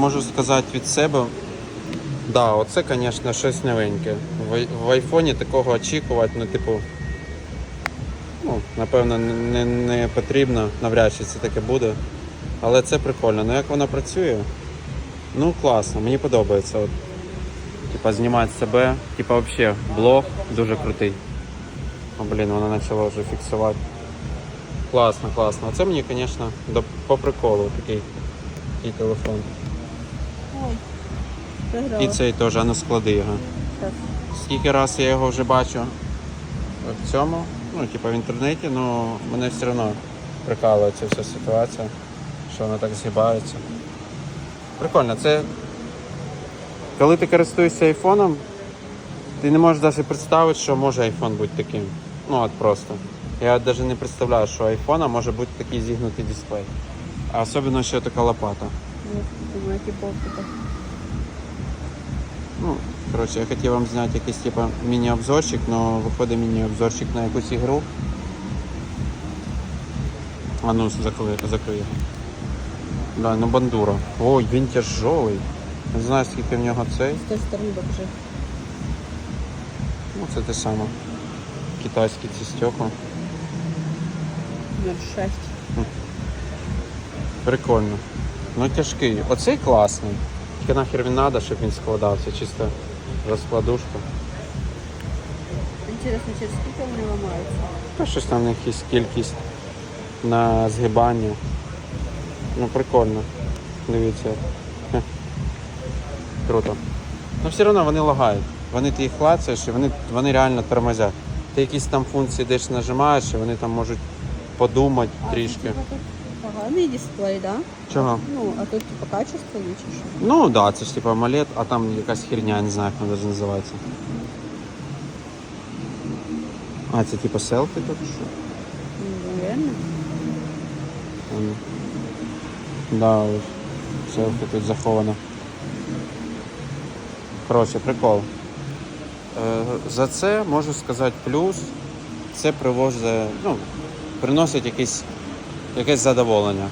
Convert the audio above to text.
Можу сказати від себе. Да, оце, звісно, щось новеньке. В, айфоні такого очікувати, ну, типу, ну, напевно, не, не потрібно, навряд чи це таке буде. Але це прикольно. Ну як воно працює? Ну класно, мені подобається. От, типа знімати себе, типа взагалі блог дуже крутий. О, блін, воно почало вже фіксувати. Класно, класно. Оце мені, звісно, по приколу такий, такий телефон. І цей теж, а ну склади його. Скільки раз я його вже бачу в цьому, ну, типу в інтернеті, ну мене все одно прикалує ця вся ситуація, що вона так згибається. Прикольно, це коли ти користуєшся айфоном, ти не можеш навіть представити, що може айфон бути таким. Ну от просто. Я навіть не представляю, що у айфона може бути такий зігнутий дисплей. А особливо ще така лопата. Типу. Ну, коротше, я хотів вам зняти якийсь типу міні-обзорчик, але виходить міні-обзорчик на якусь ігру. А ну, закрий, закрий. Да, ну бандура. Ой, він тяжелий. Не знаю, скільки в нього цей. З тої сторони покажи. Ну, це те саме. Китайські ці стекла. 0,6. Прикольно. Ну тяжкий. Оцей класний. Тільки нахер він треба, щоб він складався, чисто розкладушка. Інтересно, через скільки вони ламаються? Та щось там є кількість на згибання. Ну прикольно. Дивіться. Хе. Круто. Ну все одно вони лагають. Вони ти їх клацаєш і вони, вони реально тормозять. Ти якісь там функції десь нажимаєш, і вони там можуть подумати трішки. Поганий дисплей, да? Чого? Ну, а тут типу качество є чи що? Ну так, да, це ж типа AMOLED, а там якась херня, я не знаю, як вона навіть називається. А, це типа селфі тут що? Ну. М. Да, ось. Селфі тут заховано. Коротше, прикол. Е, за це можу сказати плюс. Це привозить, ну, приносить якесь, якесь задоволення.